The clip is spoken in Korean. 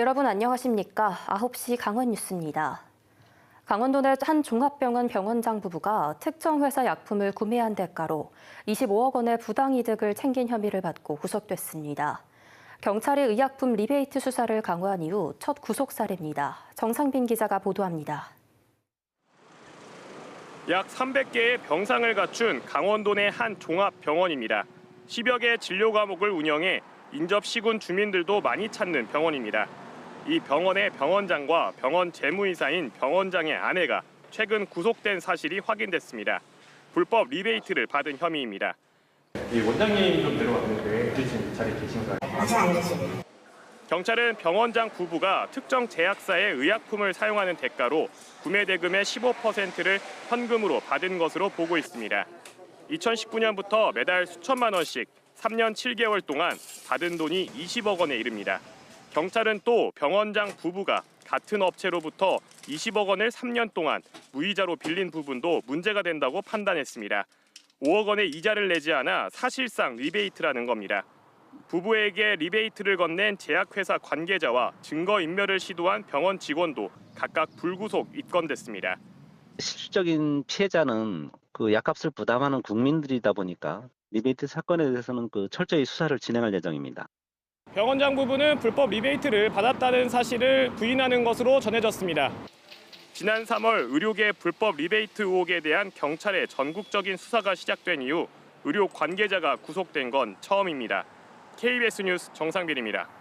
여러분 안녕하십니까? 9시 강원 뉴스입니다. 강원도 내 한 종합병원 병원장 부부가 특정 회사 약품을 구매한 대가로 25억 원의 부당 이득을 챙긴 혐의를 받고 구속됐습니다. 경찰이 의약품 리베이트 수사를 강화한 이후 첫 구속 사례입니다. 정상빈 기자가 보도합니다. 약 300개의 병상을 갖춘 강원도 내 한 종합병원입니다. 10여 개의 진료 과목을 운영해 인접 시군 주민들도 많이 찾는 병원입니다. 이 병원의 병원장과 병원 재무이사인 병원장의 아내가 최근 구속된 사실이 확인됐습니다. 불법 리베이트를 받은 혐의입니다. 이 원장님 좀 내려왔는데 지금 자리에 계신가요? 아직 안 계십니다. 경찰은 병원장 부부가 특정 제약사의 의약품을 사용하는 대가로 구매 대금의 15%를 현금으로 받은 것으로 보고 있습니다. 2019년부터 매달 수천만 원씩 3년 7개월 동안 받은 돈이 20억 원에 이릅니다. 경찰은 또 병원장 부부가 같은 업체로부터 20억 원을 3년 동안 무이자로 빌린 부분도 문제가 된다고 판단했습니다. 5억 원의 이자를 내지 않아 사실상 리베이트라는 겁니다. 부부에게 리베이트를 건넨 제약회사 관계자와 증거인멸을 시도한 병원 직원도 각각 불구속 입건됐습니다. 실질적인 피해자는 그 약값을 부담하는 국민들이다 보니까 리베이트 사건에 대해서는 그 철저히 수사를 진행할 예정입니다. 병원장 부부는 불법 리베이트를 받았다는 사실을 부인하는 것으로 전해졌습니다. 지난 3월 의료계 불법 리베이트 의혹에 대한 경찰의 전국적인 수사가 시작된 이후 의료 관계자가 구속된 건 처음입니다. KBS 뉴스 정상빈입니다.